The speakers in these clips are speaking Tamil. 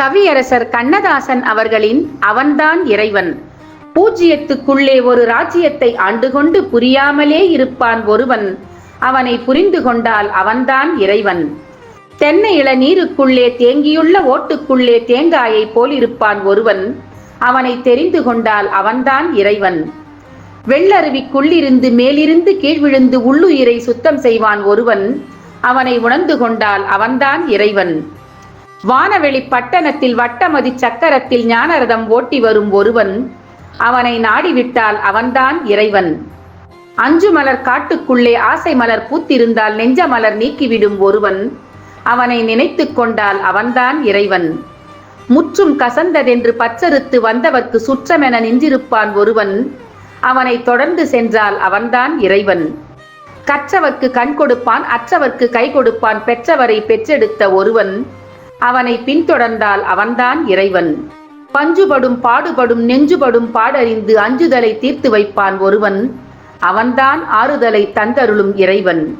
கவியரசர் கண்ணதாசன் அவர்களின் அவன்தான் இறைவன். பூஜ்ஜியத்துக்குள்ளே ஒரு ராஜ்யத்தை ஆண்டுகொண்டு புரியாமலே இருப்பான் ஒருவன். அவனை புரிந்து கொண்டால் அவன்தான் இறைவன். தென்னை இளநீருக்குள்ளே தேங்கியுள்ள ஓட்டுக்குள்ளே தேங்காயை போல் இருப்பான் ஒருவன். அவனை தெரிந்து கொண்டால் அவன்தான் இறைவன். வெள்ளருவிக்குள்ளிருந்து மேலிருந்து கீழ் விழுந்து உள்ளுயிரை சுத்தம் செய்வான் ஒருவன். அவனை உணர்ந்து கொண்டால் அவன்தான் இறைவன். வானவெளி பட்டணத்தில் வட்டமதி சக்கரத்தில் ஞானரதம் ஓட்டி வரும் ஒருவன் அவனை நாடிவிட்டால் அவன்தான் இறைவன். அஞ்சு மலர் காட்டுக்குள்ளே ஆசை மலர் பூத்திருந்தால் நெஞ்ச மலர் நீக்கிவிடும் ஒருவன் அவனை நினைத்து கொண்டால் அவன்தான் இறைவன். முற்றும் கசந்ததென்று பச்சறுத்து வந்தவர்க்கு சுற்றமென நின்றிருப்பான் ஒருவன் அவனை தொடர்ந்து சென்றால் அவன்தான் இறைவன். கற்றவர்க்கு கண் கொடுப்பான் அற்றவர்க்கு கை கொடுப்பான் பெற்றவரை பெற்றெடுத்த ஒருவன் அவனை பின்தொடர்ந்தால் அவன்தான் இறைவன். பஞ்சுபடும் பாடுபடும் நெஞ்சுபடும் பாடறிந்து அஞ்சுதலை தீர்த்து வைப்பான் ஒருவன். அவன்தான் ஆறுதலை தந்தருளும் இறைவன்.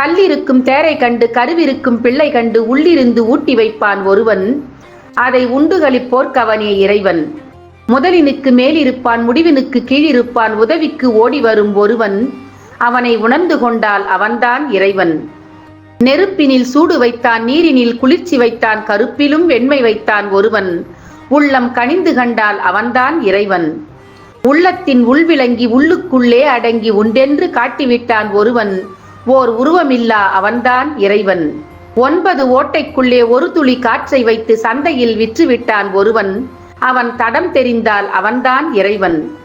கல்லிருக்கும் தேரை கண்டு கருவிருக்கும் பிள்ளை கண்டு உள்ளிருந்து ஊட்டி வைப்பான் ஒருவன். அதை உண்டுகளிப்போர்க்கவனே இறைவன். முதலினுக்கு மேலிருப்பான் முடிவினுக்கு கீழிருப்பான் உதவிக்கு ஓடி வரும் ஒருவன். அவனை உணர்ந்து கொண்டால் அவன்தான் இறைவன். நெருப்பினில் சூடு வைத்தான் நீரினில் குளிர்ச்சி வைத்தான் கருப்பிலும் வெண்மை வைத்தான் ஒருவன். உள்ளம் கனிந்து கண்டால் அவன்தான் இறைவன். உள்ளத்தின் உள்விளங்கி உள்ளுக்குள்ளே அடங்கி உண்டென்று காட்டிவிட்டான் ஒருவன். ஓர் உருவமில்லா அவன்தான் இறைவன். ஒன்பது ஓட்டைக்குள்ளே ஒரு துளி காற்றை வைத்து சந்தையில் விற்றுவிட்டான் ஒருவன். அவன் தடம் தெரிந்தால் அவன்தான் இறைவன்.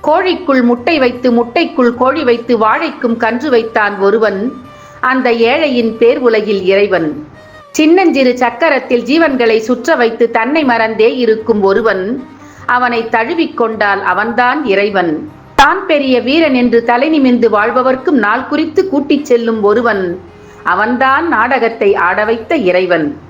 கோழிக்குள் முட்டை வைத்து முட்டைக்குள் கோழி வைத்து வாழைக்கும் கன்று வைத்தான் ஒருவன். அந்த ஏழையின் பேர் உலகில் இறைவன். சின்னஞ்சிறு சக்கரத்தில் ஜீவன்களை சுற்ற வைத்து தன்னை மறந்தே இருக்கும் ஒருவன் அவனை தழுவிக்கொண்டால் அவன்தான் இறைவன். தான் பெரிய வீரன் என்று தலை நிமிர்ந்து வாழ்பவர்க்கும் நாள் குறித்து கூட்டிச் செல்லும் ஒருவன் அவன்தான் நாடகத்தை ஆட வைத்த இறைவன்.